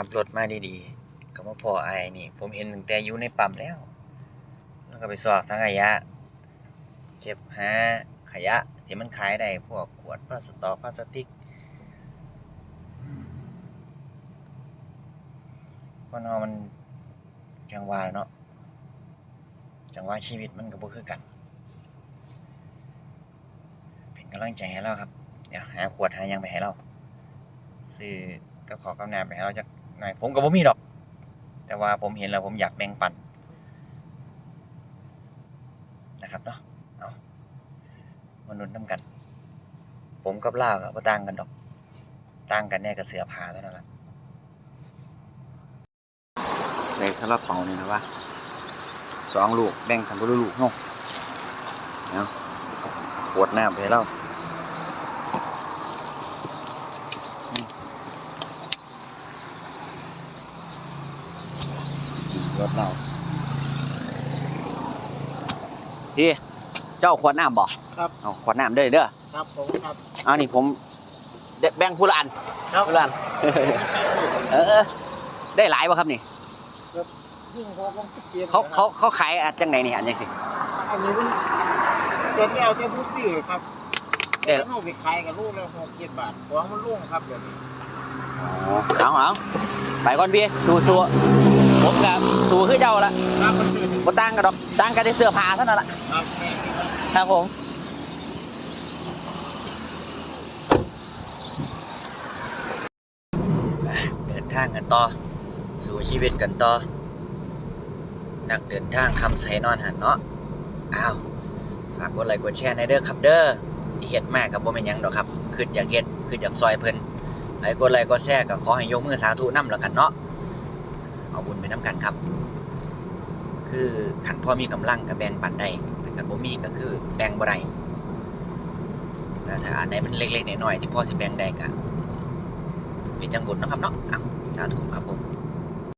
ขับรถมาดีๆก็มาพอไอ้นี่ ผมเห็นตั้งแต่อยู่ในปั๊มแล้ว แล้วก็ไปสอกสังขยะ เก็บหาขยะที่มันขายได้พวกขวดพลาสตอกพลาสติกคนเรามันจังหวะเนาะจังหวะชีวิตมันก็บ่คือกัน เป็นกำลังใจให้เราครับ เดี๋ยวหาขวดหายังไปให้เราซื้อกับขอกำนาไปให้เราจัก น่อยผมก็บ่มีดอก แต่ว่าผมเห็นแล้วผมอยากแบ่งปันนะครับเนาะเอามนุษย์น้ำกัน ผมกับล่าก็บ่ต่างกันดอก ต่างกันแน่กับเสือผาเท่านั้นล่ะในสลับเปานี่นะวะสองลูกแบ่งกันคนลูกเนาะเอาขวดน้ำไปให้เราอืม รถเราพี่เจ้าขวดน้ำบ่ครับเอาขวดน้ำเด้อเด้อครับผมครับเอานี่ผมเดแบ่งผู้ละอันครับผู้ละอันเออ ได้หลายบ่ครับนี่ยิ่งพอผมเกียรเขาเขาเขาขายอันจังไหนนี่อันจังสิอันนี้มันเต็มแล้วเต็มผู้ซื้อครับเอ๊ะแล้วเอาไปขายกับลูกแล้วหกเจ็ดบาทของมันลุ่งครับเดี๋ยวนี้อ๋อเอาเอา ไปก่อนพี่สู้สู้ผมกับสู้คือเจ้าละครับมันคือบ่ต่างกันดอกต่างกันแต่เสื้อผ้าเท่านั้นล่ะครับแม่นี่ครับผมเดินทางกันต่อ สู่ชีวิตกันต่อ นักเดินทางคำใสนอนหันเนาะอ้าวฝากกดไลค์กดแชร์ในเด้อครับเด้อที่เฮ็ดมากกับบ่แม่นหยังดอกครับคืออยากเฮ็ดคืออยากซอยเพิ่น ใครกดไลค์กดแชร์ก็ขอให้ยกมือสาธุนำแล้วกันเนาะเอาบุญไปนํกันครับ คือขันพ่อมีกำลังก็แบ่งปันได้แต่ขันบ่มีก็คือแบ่งบ่ได้แต่ถ้าอันไหนมันเล็กๆน้อยๆที่พ่อสิแบ่งได้ก็เป็นจังบุญนะครับเนาะอ้าวสาธุครับผม